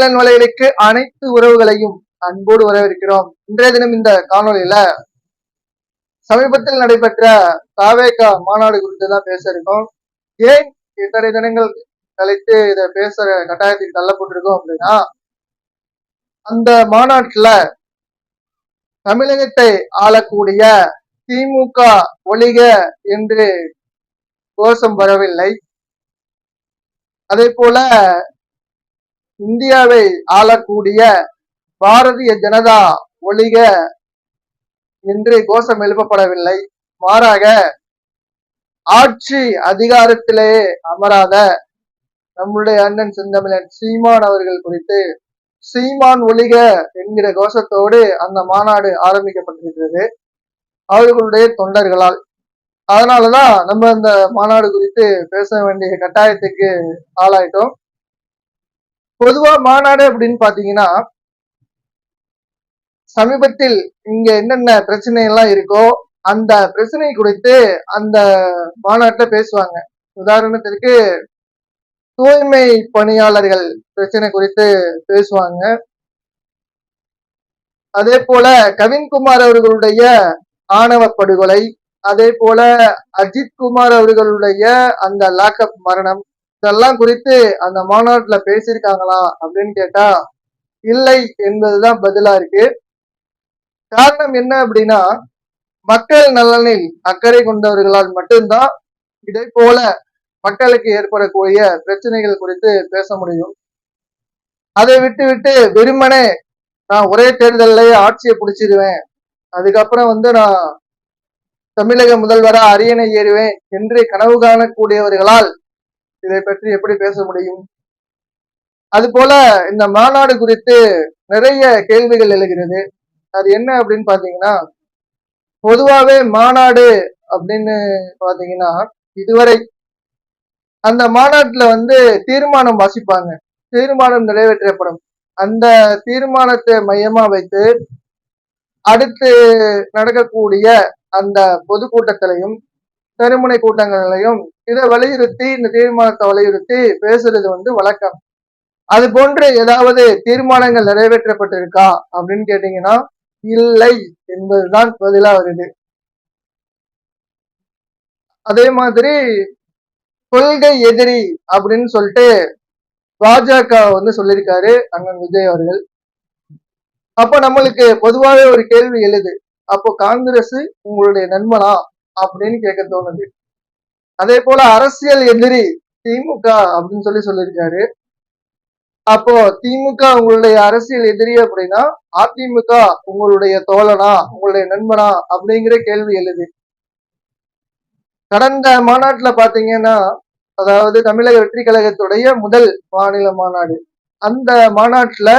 தமிழன் வலையலுக்கு அனைத்து உறவுகளையும் அன்போடு வரவேற்கிறோம். இன்றைய தினம் இந்த காணொலியில சமீபத்தில் நடைபெற்ற தாவேகா மாநாடு குறித்து தான் பேச இருக்கோம். ஏன் இத்தனை தினங்கள் கழித்து இதை பேசுற கட்டாயத்துக்கு தள்ளப்பட்டிருக்கோம் அப்படின்னா அந்த மாநாட்டுல தமிழகத்தை ஆளக்கூடிய திமுக ஒளிக என்று கோஷம் வரவில்லை. அதே போல இந்தியாவை ஆளக்கூடிய பாரதிய ஜனதா ஒளிக என்று கோஷம் எழுப்பப்படவில்லை. மாறாக ஆட்சி அதிகாரத்திலே அமராத நம்முடைய அண்ணன் செந்தமிழன் சீமான் அவர்கள் குறித்து சீமான் ஒளிக என்கிற கோஷத்தோடு அந்த மாநாடு ஆரம்பிக்கப்பட்டிருக்கிறது. அவர்களுடைய தொண்டர்களால். அதனாலதான் நம்ம அந்த மாநாடு குறித்து பேச வேண்டிய கட்டாயத்துக்கு ஆளாயிட்டோம். பொதுவா மாநாடு அப்படின்னு பாத்தீங்கன்னா சமீபத்தில் இங்க என்னென்ன பிரச்சனை எல்லாம் இருக்கோ அந்த பிரச்சனை குறித்து அந்த மாநாட்டில் பேசுவாங்க. உதாரணத்திற்கு தூய்மை பணியாளர்கள் பிரச்சனை குறித்து பேசுவாங்க. அதே போல கவின்குமார் அவர்களுடைய ஆணவ படுகொலை அதே போல அஜித் குமார் அவர்களுடைய அந்த லாக்அப் மரணம் இதெல்லாம் குறித்து அந்த மாநாட்டுல பேசியிருக்காங்களா அப்படின்னு கேட்டா இல்லை என்பதுதான் பதிலா இருக்கு. காரணம் என்ன அப்படின்னா மக்கள் நலனில் அக்கறை கொண்டவர்களால் மட்டும்தான் இதை போல மக்களுக்கு ஏற்படக்கூடிய பிரச்சனைகள் குறித்து பேச முடியும். அதை விட்டு விட்டு வெறுமனே நான் ஒரே தேர்தல்லையே ஆட்சியை பிடிச்சிருவேன். அதுக்கப்புறம் வந்து நான் தமிழக முதல்வரா அரியணை ஏறுவேன் என்று கனவு காணக்கூடியவர்களால் இதை பற்றி எப்படி பேச முடியும்? அது போல இந்த மாநாடு குறித்து நிறைய கேள்விகள் எழுகிறது. அது என்ன அப்படின்னு பாத்தீங்கன்னா பொதுவாவே மாநாடு அப்படின்னு பாத்தீங்கன்னா இதுவரை அந்த மாநாட்டுல வந்து தீர்மானம் வாசிப்பாங்க. தீர்மானம் நிறைவேற்றப்படும். அந்த தீர்மானத்தை மையமா வைத்து அடுத்து நடக்கக்கூடிய அந்த பொதுக்கூட்டத்திலையும் தெருமுனை கூட்டங்களிலையும் இதை வலியுறுத்தி இந்த தீர்மானத்தை வலியுறுத்தி பேசுறது வந்து வழக்கம். அது போன்று ஏதாவது தீர்மானங்கள் நிறைவேற்றப்பட்டிருக்கா அப்படின்னு கேட்டீங்கன்னா இல்லை என்பதுதான் பதிலா வருது. அதே மாதிரி கொள்கை எதிரி அப்படின்னு சொல்லிட்டு பாஜக வந்து சொல்லியிருக்காரு அண்ணன் விஜய் அவர்கள். அப்ப நம்மளுக்கு பொதுவாகவே ஒரு கேள்வி எழுது. அப்போ காங்கிரஸ் உங்களுடைய நண்பனா அப்படின்னு கேட்க தோணுது. அதே போல அரசியல் எதிரி திமுக அப்படின்னு சொல்லி சொல்லியிருக்காரு. அப்போ திமுக உங்களுடைய அரசியல் எதிரி அப்படின்னா அதிமுக உங்களுடைய தோழனா உங்களுடைய நண்பனா அப்படிங்கிற கேள்வி எழுது. கடந்த மாநாட்டுல பாத்தீங்கன்னா அதாவது தமிழக வெற்றி கழகத்துடைய முதல் மாநில மாநாடு. அந்த மாநாட்டுல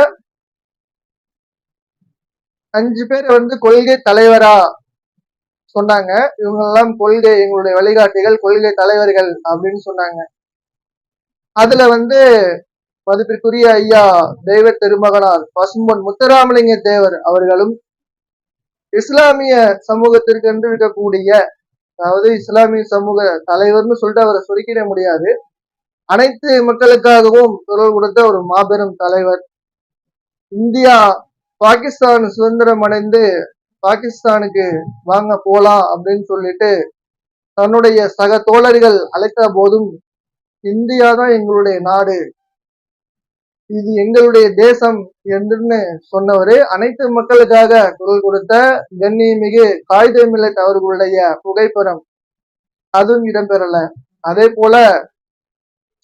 அஞ்சு பேர் வந்து கொள்கை தலைவரா சொன்னாங்க. இவங்க எல்லாம் கொள்கை எங்களுடைய வழிகாட்டிகள் கொள்கை தலைவர்கள் அப்படின்னு சொன்னாங்க. அதுல வந்து மதிப்பிற்குரிய ஐயா தெய்வ திருமகனார் பசும்பொன் முத்துராமலிங்க தேவர் அவர்களும் இஸ்லாமிய சமூகத்திற்கு என்று இருக்கக்கூடிய அதாவது இஸ்லாமிய சமூக தலைவர்னு சொல்லிட்டு அவரை சுருக்கிட முடியாது. அனைத்து மக்களுக்காகவும் குரல் கொடுத்த ஒரு மாபெரும் தலைவர். இந்தியா பாகிஸ்தான் சுதந்திரம் அடைந்து பாகிஸ்தானுக்கு வாங்க போலாம் அப்படின்னு சொல்லிட்டு தன்னுடைய சக தோழர்கள் அழைத்த போதும் இந்தியா தான் எங்களுடைய நாடு. இது எங்களுடைய தேசம் என்று சொன்னவரு. அனைத்து மக்களுக்காக குரல் கொடுத்த கண்ணியமிகு காகித மில்லட் அவர்களுடைய புகைப்படம் அதுவும் இடம்பெறல. அதே போல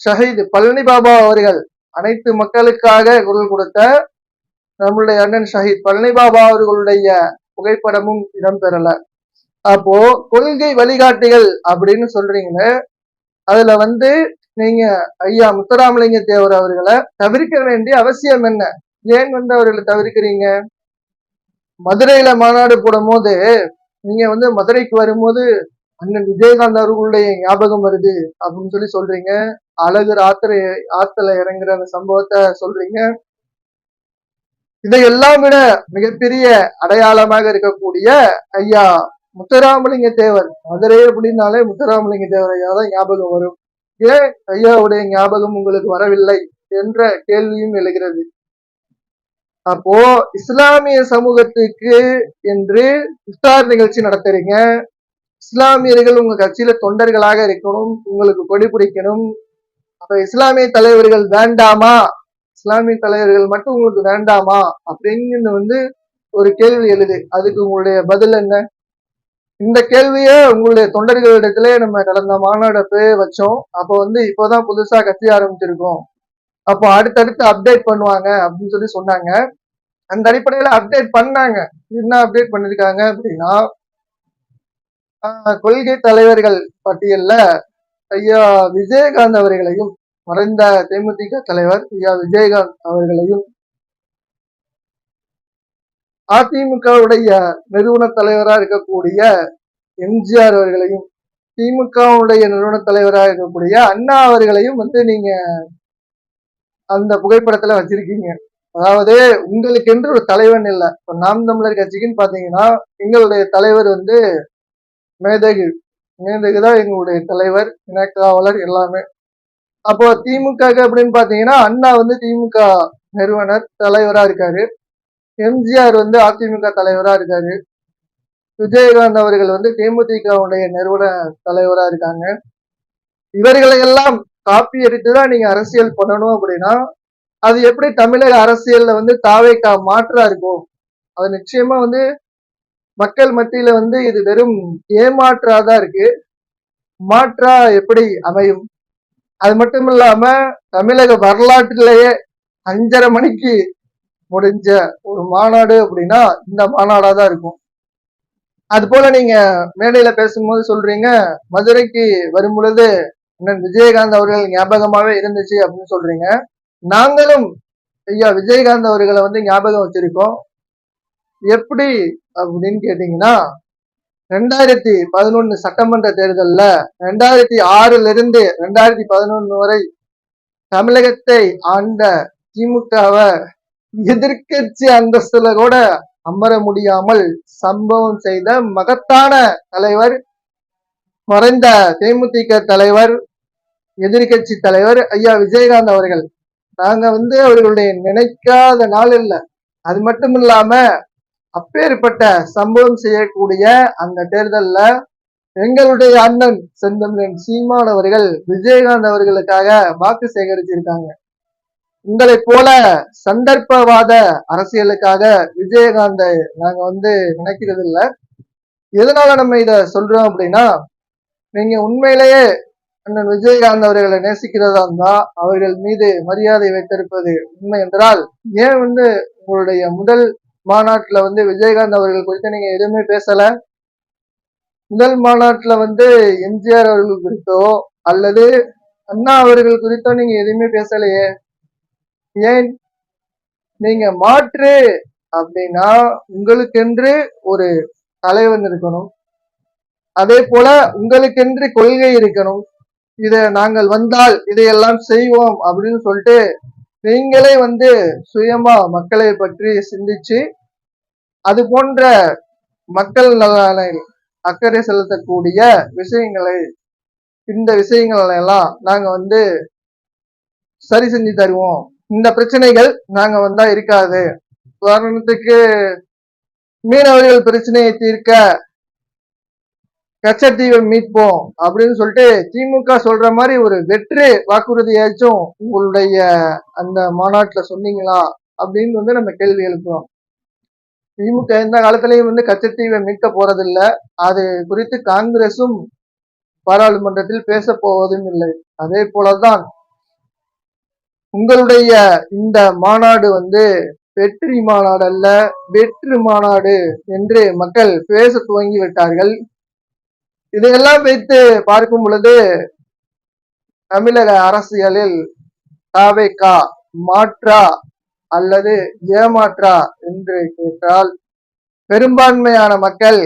ஷஹீத் பழனி பாபா அவர்கள் அனைத்து மக்களுக்காக குரல் கொடுத்த நம்மளுடைய அண்ணன் ஷஹீத் பழனி பாபா அவர்களுடைய புகைப்படமும் இடம்பெறல. அப்போ கொள்கை வழிகாட்டிகள் அப்படின்னு சொல்றீங்க அதுல வந்து நீங்க ஐயா முத்துராமலிங்க தேவர் அவர்களை தவிர்க்க வேண்டிய அவசியம் என்ன? ஏன் வந்து அவர்களை தவிர்க்கிறீங்க? மதுரையில மாநாடு போடும் போது நீங்க வந்து மதுரைக்கு வரும்போது அண்ணன் விஜயகாந்த் அவர்களுடைய ஞாபகம் வருது அப்படின்னு சொல்லி சொல்றீங்க. அழகர் ஆத்திர ஆத்துல இறங்குற அந்த சம்பவத்தை சொல்றீங்க. இதையெல்லாம் விட மிகப்பெரிய அடையாளமாக இருக்கக்கூடிய ஐயா முத்துராமலிங்க தேவர். மதுரை அப்படின்னாலே முத்துராமலிங்க தேவர் ஐயா தான் ஞாபகம் வரும். ஏன் ஐயாவுடைய ஞாபகம் உங்களுக்கு வரவில்லை என்ற கேள்வியும் எழுகிறது. அப்போ இஸ்லாமிய சமூகத்துக்கு என்று இஃப்தார் நிகழ்ச்சி நடத்துறீங்க. இஸ்லாமியர்கள் உங்க கட்சியில தொண்டர்களாக இருக்கணும் உங்களுக்கு கொடி பிடிக்கணும். அப்ப இஸ்லாமிய தலைவர்கள் வேண்டாமா? இஸ்லாமிய தலைவர்கள் மட்டும் உங்களுக்கு வேண்டாமா? அப்படின்னு வந்து ஒரு கேள்வி எழுது. அதுக்கு உங்களுடைய பதில் என்ன? இந்த கேள்விய உங்களுடைய தொண்டர்களிடத்திலே நம்ம கடந்த மாநாடப்பே வச்சோம். அப்போ வந்து இப்போதான் புதுசா கத்தி ஆரம்பிச்சிருக்கோம். அப்போ அடுத்தடுத்து அப்டேட் பண்ணுவாங்க அப்படின்னு சொல்லி சொன்னாங்க. அந்த அடிப்படையில அப்டேட் பண்ணாங்க. என்ன அப்டேட் பண்ணிருக்காங்க அப்படின்னா ஆஹ், கொள்கை தலைவர்கள் பட்டியல்ல ஐயா விஜயகாந்த் அவர்களையும் மறைந்த தேமுதிக தலைவர் ஐயா விஜயகாந்த் அவர்களையும் அதிமுகவுடைய நிறுவன தலைவராக இருக்கக்கூடிய எம்ஜிஆர் அவர்களையும் திமுகவுடைய நிறுவன தலைவராக இருக்கக்கூடிய அண்ணா அவர்களையும் வந்து நீங்க அந்த புகைப்படத்துல வச்சிருக்கீங்க. அதாவது உங்களுக்கென்று ஒரு தலைவன் இல்லை. இப்ப நாம் தமிழர் கட்சிக்குன்னு பாத்தீங்கன்னா எங்களுடைய தலைவர் வந்து மேதகு. மேதகு தான் எங்களுடைய தலைவர் இணக்காவலர் எல்லாமே. அப்போ திமுக அப்படின்னு பாத்தீங்கன்னா அண்ணா வந்து திமுக நிறுவனர் தலைவரா இருக்காரு. எம்ஜிஆர் வந்து அதிமுக தலைவரா இருக்காரு. விஜயகாந்த் அவர்கள் வந்து தேமுதிகவுடைய நிறுவன தலைவரா இருக்காங்க. இவர்களை எல்லாம் காப்பி அடித்து தான் நீங்க அரசியல் பண்ணணும் அப்படின்னா அது எப்படி தமிழக அரசியல்ல வந்து தாவேக்கா மாற்றா இருக்கும் அது நிச்சயமா வந்து மக்கள் மத்தியில வந்து இது வெறும் ஏமாற்றாதான் இருக்கு. மாற்றா எப்படி அமையும்? அது மட்டும் இல்லாம தமிழக வரலாற்றிலேயே அஞ்சரை மணிக்கு முடிஞ்ச ஒரு மாநாடு அப்படின்னா இந்த மாநாடா தான் இருக்கும். அது போல நீங்க மேடையில பேசும்போது சொல்றீங்க மதுரைக்கு வரும் பொழுது அண்ணன் விஜயகாந்த் அவர்கள் ஞாபகமாவே இருந்துச்சு அப்படின்னு சொல்றீங்க. நாங்களும் ஐயா விஜயகாந்த் அவர்களை வந்து ஞாபகம் வச்சிருக்கோம். எப்படி அப்படின்னு கேட்டீங்கன்னா ரெண்டாயிரத்தி பதினொன்னு சட்டமன்ற தேர்தல்ல ரெண்டாயிரத்தி ஆறுல இருந்து ரெண்டாயிரத்தி பதினொன்னு வரை தமிழகத்தை ஆண்ட திமுகவை எதிர்க்கட்சி அந்தஸ்துல கூட அமர முடியாமல் சம்பவம் செய்த மகத்தான தலைவர் மறைந்த தேமுதிக தலைவர் எதிர்கட்சி தலைவர் ஐயா விஜயகாந்த் அவர்கள். நாங்க வந்து அவர்களுடைய நினைக்காத நாள் இல்லை. அது மட்டும் இல்லாம அப்பேற்பட்ட சம்பவம் செய்யக்கூடிய அந்த தேர்தல்ல எங்களுடைய அண்ணன் செந்தமிழன் சீமான் அவர்கள் விஜயகாந்த் அவர்களுக்காக வாக்கு சேகரிச்சிருக்காங்க. உங்களைப் போல சந்தர்ப்பவாத அரசியலுக்காக விஜயகாந்தை நாங்க வந்து நினைக்கிறது இல்லை எதனால நம்ம இத சொல்றோம் அப்படின்னா நீங்க உண்மையிலேயே அண்ணன் விஜயகாந்த் அவர்களை நேசிக்கிறதா இருந்தா அவர்கள் மீது மரியாதை வைத்திருப்பது உண்மை என்றால் ஏன் வந்து உங்களுடைய முதல் மாநாட்டில் வந்து விஜயகாந்த் அவர்கள் குறித்து நீங்கள் எதுவுமே பேசலை. முதல் மாநாட்டில் வந்து எம்ஜிஆர் அவர்கள் குறித்தோ அல்லது அண்ணா அவர்கள் குறித்தோ நீங்கள் எதுவுமே பேசலையே. ஏன்? நீங்கள் மாற்று அப்படின்னா உங்களுக்கென்று ஒரு தலைவன் இருக்கணும். அதே போல உங்களுக்கென்று கொள்கை இருக்கணும். இத நாங்கள் வந்தால் இதையெல்லாம் செய்வோம் அப்படின்னு சொல்லிட்டு நீங்களே வந்து சுயமா மக்களை பற்றி சிந்திச்சு அது போன்ற மக்கள் நலனில் அக்கறை செலுத்தக்கூடிய விஷயங்களை இந்த விஷயங்களை எல்லாம் நாங்க வந்து சரி செஞ்சு தருவோம். இந்த பிரச்சனைகள் நாங்க வந்தா இருக்காது. உதாரணத்துக்கு மீனவர்கள் பிரச்சனையை தீர்க்க கச்சத்தீவை மீட்போம் அப்படின்னு சொல்லிட்டு திமுக சொல்ற மாதிரி ஒரு வெற்று வாக்குறுதியாச்சும் உங்களுடைய அந்த மாநாட்டுல சொன்னீங்களா அப்படின்னு வந்து நம்ம கேள்வி எழுப்புறோம். திமுக எந்த காலத்திலையும் வந்து கச்சத்தீவை மீட்க போறதில்ல. அது குறித்து காங்கிரசும் பாராளுமன்றத்தில் பேச போவதும் இல்லை. அதே போலதான் உங்களுடைய இந்த மாநாடு வந்து வெற்றி மாநாடு அல்ல வெற்று மாநாடு என்று மக்கள் பேச துவங்கி விட்டார்கள். இதையெல்லாம் வைத்து பார்க்கும் பொழுது தமிழக அரசியலில் தாவேக்கா மாற்றா அல்லது ஏமாற்றா என்று கேட்டால் பெரும்பான்மையான மக்கள்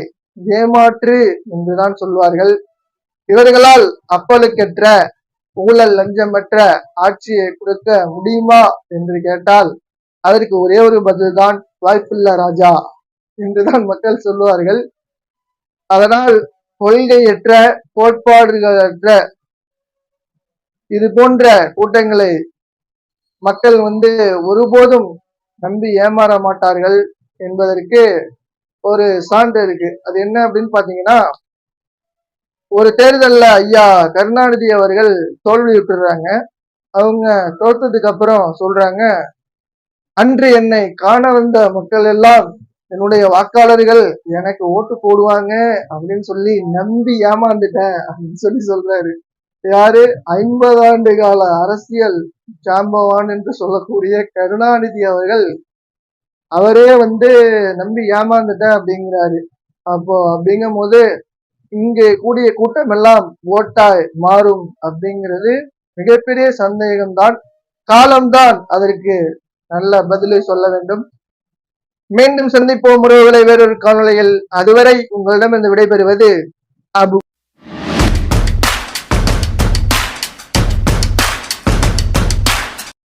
ஏமாற்று என்றுதான் சொல்வார்கள். இவர்களால் அப்பலுக்கற்ற ஊழல் லஞ்சமற்ற ஆட்சியை கொடுக்க முடியுமா என்று கேட்டால் அதற்கு ஒரே ஒரு பதில்தான் வாய்ப்பில்ல ராஜா என்றுதான் மக்கள் சொல்லுவார்கள். அதனால் கொள்கையற்ற கோட்பாடுகளற்ற இது போன்ற கூட்டங்களை மக்கள் வந்து ஒருபோதும் நம்பி ஏமாற மாட்டார்கள் என்பதற்கு ஒரு சான்று இருக்கு. அது என்ன அப்படின்னு பாத்தீங்கன்னா ஒரு தேர்தல்ல ஐயா கருணாநிதி அவர்கள் தோல்வி விட்டுறாங்க. அவங்க தோத்ததுக்கு அப்புறம் சொல்றாங்க அன்று என்னை காண வந்த மக்கள் எல்லாம் என்னுடைய வாக்காளர்கள் எனக்கு ஓட்டு போடுவாங்க அப்படின்னு சொல்லி நம்பி ஏமாந்துட்டேன் அப்படின்னு சொல்லி சொல்றாரு. யாரு? ஐம்பது ஆண்டு கால அரசியல் ஜாம்பவான் என்று சொல்லக்கூடிய கருணாநிதி அவர்கள். அவரே வந்து நம்பி ஏமாந்துட்டேன் அப்படிங்கிறாரு. அப்போ அப்படிங்கும் போது இங்கே கூடிய கூட்டம் எல்லாம் ஓட்டாய் மாறும் அப்படிங்கிறது மிகப்பெரிய சந்தேகம்தான். காலம்தான் அதற்கு நல்ல பதிலை சொல்ல வேண்டும். மீண்டும் சந்திப்போம் உறவுகளை வேறொரு காணொலியில் அதுவரை உங்களிடம் இருந்து விடைபெறுவது அபு